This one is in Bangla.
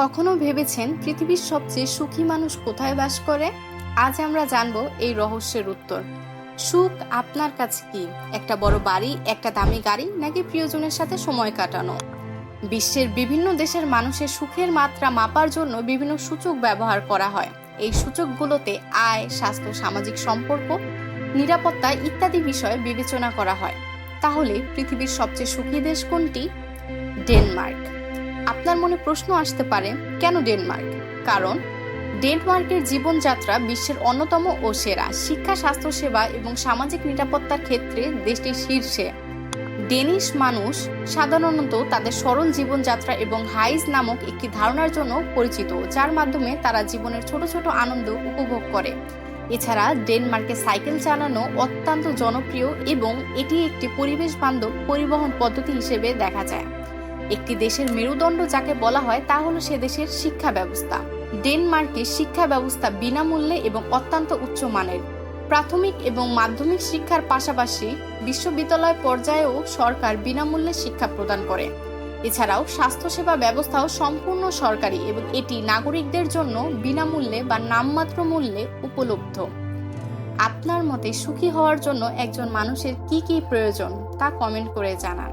কখনো ভেবেছেন পৃথিবীর সবচেয়ে সুখী মানুষ কোথায় বাস করে? আজ আমরা জানব এই রহস্যের উত্তর। সুখ আপনার কাছে কি? একটা বড় বাড়ি, একটা দামি গাড়ি, নাকি প্রিয়জনের সাথে সময় কাটানো? বিশ্বের বিভিন্ন দেশের মানুষের সুখের মাত্রা মাপার জন্য বিভিন্ন সূচক ব্যবহার করা হয়। এই সূচকগুলোতে আয়, স্বাস্থ্য, সামাজিক সম্পর্ক, নিরাপত্তা ইত্যাদি বিষয় বিবেচনা করা হয়। তাহলে পৃথিবীর সবচেয়ে সুখী দেশ কোনটি? ডেনমার্ক। আপনার মনে প্রশ্ন আসতে পারে, কেন ডেনমার্ক? কারণ, ডেনমার্কের জীবনযাত্রা বিশ্বের অন্যতম ও সেরা শিক্ষা, স্বাস্থ্যসেবা এবং সামাজিক নিরাপত্তার ক্ষেত্রে দেশটির শীর্ষে। ডেনিশ মানুষ সাধারণত তাদের সরল জীবনযাত্রা এবং হাইজ নামক একটি ধারণার জন্য পরিচিত, যার মাধ্যমে তারা জীবনের ছোট ছোট আনন্দ উপভোগ করে। এছাড়া, ডেনমার্কে সাইকেল চালানো অত্যন্ত জনপ্রিয় এবং এটি একটি পরিবেশ বান্ধব পরিবহন পদ্ধতি হিসেবে দেখা যায়। একটি দেশের মেরুদণ্ড যাকে বলা হয় তা হলো সে দেশের শিক্ষা ব্যবস্থা। ডেনমার্কে শিক্ষা ব্যবস্থা বিনামূল্যে এবং অত্যন্ত উচ্চমানের প্রাথমিক এবং মাধ্যমিক শিক্ষার পাশাপাশি বিশ্ববিদ্যালয় পর্যায়েও সরকার বিনামূল্যে শিক্ষা প্রদান করে। এছাড়াও স্বাস্থ্যসেবা ব্যবস্থাও সম্পূর্ণ সরকারি এবং এটি নাগরিকদের জন্য বিনামূল্যে বা নামমাত্র মূল্যে উপলব্ধ। আপনার মতে সুখী হওয়ার জন্য একজন মানুষের কি কি প্রয়োজন তা কমেন্ট করে জানান।